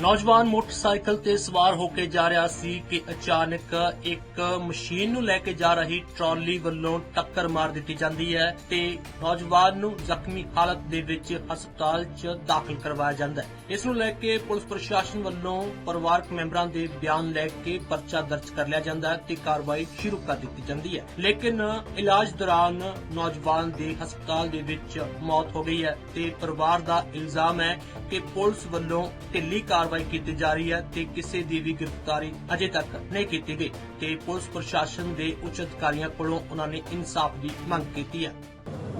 ਨੌਜਵਾਨ ਮੋਟਰਸਾਈਕਲ ਤੇ ਸਵਾਰ ਹੋ ਕੇ ਜਾ ਰਿਹਾ ਸੀ ਕਿ ਅਚਾਨਕ ਇੱਕ ਮਸ਼ੀਨ ਨੂੰ ਲੈ ਕੇ ਜਾ ਰਹੀ ਟਰਾਲੀ ਵੱਲੋਂ ਟੱਕਰ ਮਾਰ ਦਿੱਤੀ ਜਾਂਦੀ ਹੈ ਤੇ ਨੌਜਵਾਨ ਨੂੰ ਜ਼ਖਮੀ ਹਾਲਤ ਦੇ ਵਿੱਚ ਹਸਪਤਾਲ 'ਚ ਦਾਖਲ ਕਰਵਾਇਆ ਜਾਂਦਾ ਹੈ। ਇਸ ਨੂੰ ਲੈ ਕੇ ਪੁਲਿਸ ਪ੍ਰਸ਼ਾਸਨ ਵੱਲੋਂ ਪਰਿਵਾਰਕ ਮੈਂਬਰਾਂ ਦੇ ਬਿਆਨ ਲੈ ਕੇ ਪਰਚਾ ਦਰਜ ਕਰ ਲਿਆ ਜਾਂਦਾ ਹੈ ਤੇ ਕਾਰਵਾਈ ਸ਼ੁਰੂ ਕਰ ਦਿੱਤੀ ਜਾਂਦੀ ਹੈ। ਲੇਕਿਨ ਇਲਾਜ ਦੌਰਾਨ ਨੌਜਵਾਨ ਦੇ ਹਸਪਤਾਲ ਦੇ ਵਿੱਚ ਮੌਤ ਹੋ ਗਈ ਹੈ ਤੇ ਪਰਿਵਾਰ ਦਾ ਇਲਜ਼ਾਮ ਹੈ ਕਿ ਪੁਲਿਸ ਵੱਲੋਂ ਢਿੱਲੀ ਕਾਰਵਾਈ ਕੀਤੀ ਜਾ ਰਹੀ ਹੈ ਤੇ ਕਿਸੇ ਦੀ ਵੀ ਗ੍ਰਿਫਤਾਰੀ ਅਜੇ ਤੱਕ ਨਹੀਂ ਕੀਤੀ ਗਈ ਤੇ ਪੁਲਿਸ ਪ੍ਰਸ਼ਾਸਨ ਦੇ ਉੱਚ ਅਧਿਕਾਰੀਆਂ ਕੋਲੋਂ ਉਹਨਾਂ ਨੇ ਇਨਸਾਫ ਦੀ ਮੰਗ ਕੀਤੀ ਹੈ।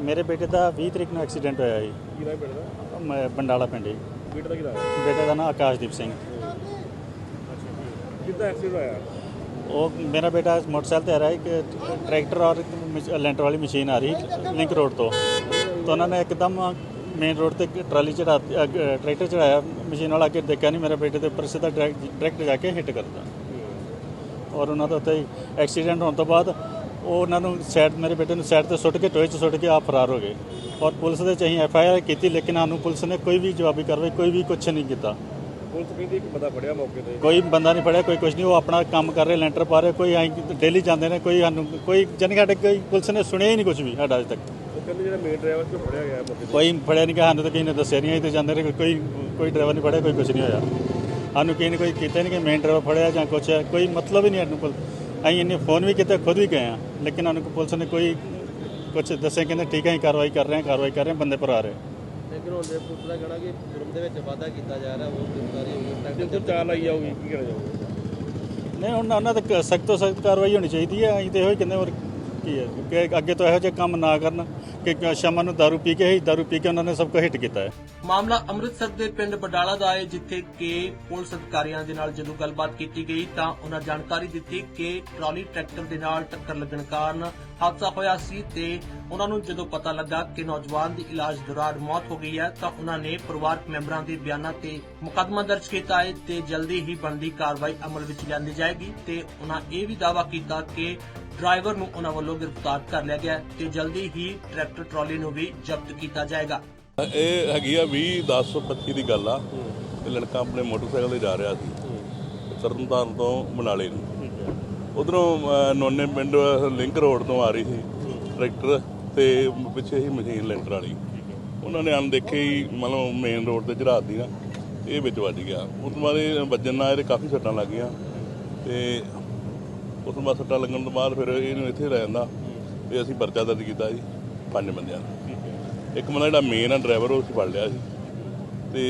ਮੇਰੇ ਬੇਟੇ ਦਾ 20 ਤਰੀਕ ਨੂੰ ਐਕਸੀਡੈਂਟ ਹੋਇਆ ਜੀ। ਦਾ? ਮੈਂ ਬੰਡਾਲਾ ਪਿੰਡ ਜੀ। ਬੇਟਾ ਦਾ ਕਿਹਦਾ ਬੇਟੇ ਦਾ ਨਾਮ ਆਕਾਸ਼ਦੀਪ ਸਿੰਘ। ਕਿੱਦਾਂ ਐਕਸੀਡੈਂਟ ਹੋਇਆ? ਉਹ ਮੇਰਾ ਬੇਟਾ ਮੋਟਰਸਾਈਕਲ ਤੇ ਆ ਰਿਹਾ ਇੱਕ ਟਰੈਕਟਰ ਔਰ ਲੈਂਟਰ ਵਾਲੀ ਮਸ਼ੀਨ ਆ ਰਹੀ ਲਿੰਕ ਰੋਡ ਤੋਂ। ਤਾਂ ਉਹਨਾਂ ਨੇ ਇੱਕਦਮ ਮੇਨ ਰੋਡ ਤੇ ਟਰਾਲੀ ਚੜਾ ਟਰੈਕਟਰ ਚੜਾਇਆ ਮਸ਼ੀਨ ਵਾਲਾ ਅੱਗੇ ਦੇਖਿਆ ਨਹੀਂ ਮੇਰੇ ਬੇਟੇ ਦੇ ਉੱਪਰ ਸਿੱਧਾ ਡਾਇਰੈਕਟ ਜਾ ਕੇ ਹਿੱਟ ਕਰਦਾ ਔਰ ਉਹਨਾਂ ਦਾ ਉੱਥੇ ਐਕਸੀਡੈਂਟ ਹੋਣ ਤੋਂ ਬਾਅਦ ਉਹ ਉਹਨਾਂ ਨੂੰ ਸਾਈਡ ਮੇਰੇ ਬੇਟੇ ਨੂੰ ਸਾਈਡ ਤੇ ਸੁੱਟ ਕੇ ਟੋਏ 'ਚ ਸੁੱਟ ਕੇ ਆਪ ਫਰਾਰ ਹੋ ਗਏ। ਔਰ ਪੁਲਿਸ ਦੇ ਚਾਹੀਂ ਐਫ ਆਈ ਆਰ ਕੀਤੀ ਲੇਕਿਨ ਸਾਨੂੰ ਪੁਲਿਸ ਨੇ ਕੋਈ ਵੀ ਜਵਾਬੀ ਕਾਰਵਾਈ ਕੋਈ ਵੀ ਕੁਛ ਨਹੀਂ ਕੀਤਾ। ਪੁਲਿਸ ਕਹਿੰਦੀ ਇੱਕ ਬੰਦਾ ਫੜਿਆ ਮੌਕੇ ਤੇ। ਕੋਈ ਬੰਦਾ ਨਹੀਂ ਫੜਿਆ ਕੋਈ ਕੁਝ ਨਹੀਂ। ਉਹ ਆਪਣਾ ਕੰਮ ਕਰ ਰਹੇ ਲੈਂਟਰ ਪਾ ਰਹੇ ਕੋਈ ਐਂ ਡੇਲੀ ਜਾਂਦੇ ਨੇ ਕੋਈ ਸਾਨੂੰ ਕੋਈ ਜਾਣੀ ਸਾਡੇ ਕੋਈ ਪੁਲਿਸ ਨੇ ਸੁਣਿਆ ਹੀ ਨਹੀਂ ਕੁਝ ਵੀ ਸਾਡਾ ਅਜੇ ਤੱਕ। ਕਹਿੰਦੇ ਜਿਹੜਾ ਮੇਨ ਡਰਾਈਵਰ ਤੋਂ ਫੜਿਆ ਗਿਆ ਮੌਕੇ ਤੇ। ਕੋਈ ਫੜਿਆ ਨਹੀਂ ਗਿਆ ਸਾਨੂੰ ਤਾਂ ਕਿਸੇ ਨੇ ਦੱਸਿਆ ਨਹੀਂ ਤੇ ਜਾਂਦੇ ਰਹੇ ਕੋਈ ਕੋਈ ਡਰਾਈਵਰ ਨਹੀਂ ਫੜਿਆ ਕੋਈ ਕੁਝ ਨਹੀਂ ਹੋਇਆ। ਸਾਨੂੰ ਕਿਸੇ ਨੇ ਕੋਈ ਕੀਤਾ ਨਹੀਂ ਕਿ ਮੇਨ ਡਰਾਈਵਰ ਫੜਿਆ ਜਾਂ ਕੁਛ ਹੈ ਕੋਈ ਮਤਲਬ ਹੀ ਨਹੀਂ ਸਾਨੂੰ ਕੋਲ। ਅਸੀਂ ਇੰਨੇ ਫੋਨ ਵੀ ਕੀਤੇ ਖੁਦ ਵੀ ਗਏ ਆ ਲੇਕਿਨ ਸਾਨੂੰ ਕੋਈ ਪੁਲਿਸ ਨੇ ਕੋਈ ਕੁਝ ਦੱਸਿਆ ਕਹਿੰਦੇ ਠੀਕ ਹੈ ਅਸੀਂ ਕਾਰਵਾਈ ਕਰ ਰਹੇ ਹਾਂ ਕਾਰਵਾਈ ਕਰ ਰਹੇ ਹਾਂ ਬੰਦੇ ਪਰ ਆ ਰਹੇ ਲੇਕਿਨ ਹੁਣ ਦੇ ਪੁਲਿਸ ਦਾ ਕਹਿਣਾ ਕਿ ਜੁਰਮ ਦੇ ਵਿੱਚ ਵਾਧਾ ਕੀਤਾ ਜਾ ਰਿਹਾ ਉਹ ਗ੍ਰਿਫਤਾਰੀ ਹੋ ਗਈ ਜੇ ਚਾਲ ਆਈ ਜਾਊਗੀ ਕੀ ਕਹਿਣਾ ਜਾਊਗਾ ਨਹੀਂ ਹੁਣ ਉਹਨਾਂ ਤੇ ਸਖਤ ਤੋਂ ਸਖਤ ਕਾਰਵਾਈ ਹੋਣੀ ਚਾਹੀਦੀ ਹੈ ਅਸੀਂ ਤੇ ਇਹੋ ਹੀ ਕਹਿੰਦੇ ਹੋਰ ਕੀ ਹੈ? ਕਿ ਅੱਗੇ ਤੋਂ ਇਹੋ ਜਿਹੇ ਕੰਮ ਨਾ ਕਰਨ ਕਿ ਸ਼ਾਮਾਂ ਨੂੰ ਦਾਰੂ ਪੀ ਕੇ ਹੀ ਦਾਰੂ ਪੀ ਕੇ ਉਹਨਾਂ ਨੇ ਸਭ ਕੁਝ ਹਿੱਟ ਕੀਤਾ ਹੈ। ਮਾਮਲਾ ਅੰਮ੍ਰਿਤਸਰ ਦੇ ਪਿੰਡ ਬਡਾਲਾ ਦਾ ਹੈ, ਜਿੱਥੇ ਕਿ ਪੁਲਿਸ ਅਧਿਕਾਰੀਆਂ ਦੇ ਨਾਲ ਜਦੋਂ ਗੱਲਬਾਤ ਕੀਤੀ ਗਈ ਤਾਂ ਉਹਨਾਂ ਜਾਣਕਾਰੀ ਦਿੱਤੀ ਕਿ ਟਰਾਲੀ ਟਰੈਕਟਰ ਦੇ ਨਾਲ ਟੱਕਰ ਲੱਗਣ ਕਾਰਨ ਹਾਦਸਾ ਹੋਇਆ ਸੀ ਤੇ ਉਹਨਾਂ ਨੂੰ ਜਦੋਂ ਪਤਾ ਲੱਗਾ ਕਿ ਨੌਜਵਾਨ ਦੀ ਇਲਾਜ ਦੌਰਾਨ ਮੌਤ ਹੋ ਗਈ ਹੈ ਤਾਂ ਉਹਨਾਂ ਨੇ ਪਰਿਵਾਰਕ ਮੈਂਬਰਾਂ ਦੇ ਬਿਆਨਾਂ ਤੇ ਮੁਕੱਦਮਾ ਦਰਜ ਕੀਤਾ ਹੈ ਤੇ ਜਲਦੀ ਹੀ ਬਣਦੀ ਕਾਰਵਾਈ ਅਮਲ ਵਿੱਚ ਲਿਆਂਦੀ ਜਾਏਗੀ ਤੇ ਉਹਨਾਂ ਇਹ ਵੀ ਦਾਅਵਾ ਕੀਤਾ ਕਿ ਡਰਾਈਵਰ ਨੂੰ ਉਹਨਾਂ ਵੱਲੋਂ ਗ੍ਰਿਫਤਾਰ ਕਰ ਲਿਆ ਗਿਆ ਹੈ ਤੇ ਜਲਦੀ ਹੀ ਟਰੈਕਟਰ ਟਰਾਲੀ ਨੂੰ ਵੀ ਜ਼ਬਤ ਕੀਤਾ ਜਾਏਗਾ। ਇਹ ਹੈਗੀ ਆ 20 10 25 ਦੀ ਗੱਲ ਆ। ਇਹ ਲੜਕਾ ਆਪਣੇ ਮੋਟਰਸਾਈਕਲ ਤੇ ਜਾ ਰਿਹਾ ਸੀ। ਤਰਨਤਾਰਨ ਤੋਂ ਮਨਾਲੀ ਨੂੰ। ਉਧਰੋਂ ਨੋਨੇ ਪਿੰਡ ਲਿੰਕ ਰੋਡ ਤੋਂ ਆ ਰਹੀ ਸੀ ਟਰੈਕਟਰ ਤੇ ਪਿੱਛੇ ਹੀ ਮਸ਼ੀਨ ਲੈਂਟਰ ਵਾਲੀ। ਉਹਨਾਂ ਨੇ ਅਣਦੇਖੇ ਹੀ ਮਤਲਬ ਮੇਨ ਰੋਡ ਤੇ ਚੜ੍ਹਾ ਦਿੱਤੀ ਨਾ। ਇਹ ਵਿੱਚ ਵੱਜ ਗਿਆ। ਉਸ ਤੋਂ ਬਾਅਦ ਵੱਜਣ ਨਾਲ ਇਹਦੇ ਕਾਫੀ ਸੱਟਾਂ ਲੱਗੀਆਂ। ਤੇ ਉਸ ਤੋਂ ਬਾਅਦ ਸੱਟਾਂ ਲੱਗਣ ਤੋਂ ਬਾਅਦ ਫਿਰ ਇਹਨੂੰ ਇੱਥੇ ਲੈ ਜਾਂਦਾ ਵੀ ਅਸੀਂ ਪਰਚਾ ਦਰਜ ਕੀਤਾ ਜੀ ਪੰਜ ਬੰਦਿਆਂ ਦਾ। ਇੱਕ ਬੰਦਾ ਜਿਹੜਾ ਮੇਨ ਆ ਡਰਾਈਵਰ ਉਹ ਸੀ ਫੜ ਲਿਆ ਸੀ ਤੇ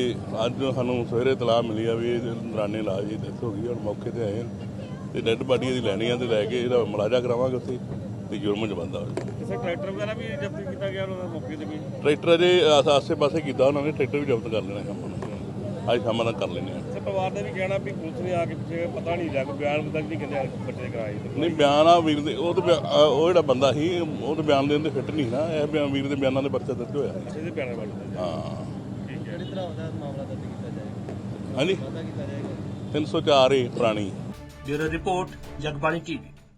ਅੱਜ ਸਾਨੂੰ ਸਵੇਰੇ ਤਲਾਹ ਮਿਲੀ ਆ ਵੀ ਇਹ ਦੌਰਾਨੇ ਇਲਾਜ ਦੀ ਡੈਥ ਹੋ ਗਈ ਹੁਣ ਮੌਕੇ ਤੇ ਆਏ ਹਾਂ ਤੇ ਡੈੱਡ ਬਾਡੀ ਇਹਦੀ ਲੈਣੀ ਆ ਤੇ ਲੈ ਕੇ ਇਹਦਾ ਮਲਾਜਾ ਕਰਾਵਾਂਗੇ ਉੱਥੇ ਤੇ ਜੁਰਮ ਚ ਬੰਦਾ ਕਿਸੇ ਟਰੈਕਟਰ ਵਗੈਰਾ ਵੀ ਜ਼ਬਤ ਕੀਤਾ ਗਿਆ ਉਹਨਾਂ ਦਾ ਮੌਕੇ ਤੇ ਵੀ? ਟਰੈਕਟਰ ਅਜੇ ਆਸ- ਆਸੇ-ਪਾਸੇ ਕੀਤਾ ਉਹਨਾਂ ਨੇ ਟਰੈਕਟਰ ਵੀ ਜ਼ਬਤ ਕਰ ਲੈਣਾ ਕੰਮ ਨੂੰ। ਅੱਜ ਸ਼ਾਮਾਂ ਤੱਕ ਕਰ ਲੈਣੇ ਆ ਤੇ ਪਰਿਵਾਰ ਦਾ ਵੀ ਕਹਿਣਾ ਵੀ ਪੁਲਿਸ ਨੇ ਆ ਕੇ ਪਿੱਛੇ ਪਤਾ ਨਹੀਂ ਲੱਗ ਬਿਆਨ ਬਦਲ ਨਹੀਂ ਕਹਿੰਦੇ ਬੱਚੇ ਕਰਾਏ ਨਹੀਂ ਬਿਆਨ ਆ ਵੀਰ ਦੇ ਉਹ ਤੇ ਬਿਆ- ਅ, ਉਹ ਜਿਹੜਾ ਬੰਦਾ ਸੀ ਉਹ ਤੇ ਬਿਆਨ ਦੇਣ ਦੇ ਫਿੱਟ ਨਹੀਂ ਨਾ ਇਹ ਬਿਆਨ ਵੀਰ ਦੇ ਬਿਆਨਾਂ ਦੇ ਪਰਚਾ ਦਰਜ ਹੋਇਆ। ਇਹਦੇ ਬਿਆਨ ਬਦਲ ਹਾਂ। ਕਿਹੜੀ ਤਰ੍ਹਾਂ ਦਾ ਮਾਮਲਾ ਦਰਜ ਕੀਤਾ ਜਾਏਗਾ? ਹਾਂਜੀ। ਵਾਧਾ ਕੀਤਾ ਜਾਏਗਾ। 304 ਏ ਪੁਰਾਣੀ। Bureau report Jagbani TV.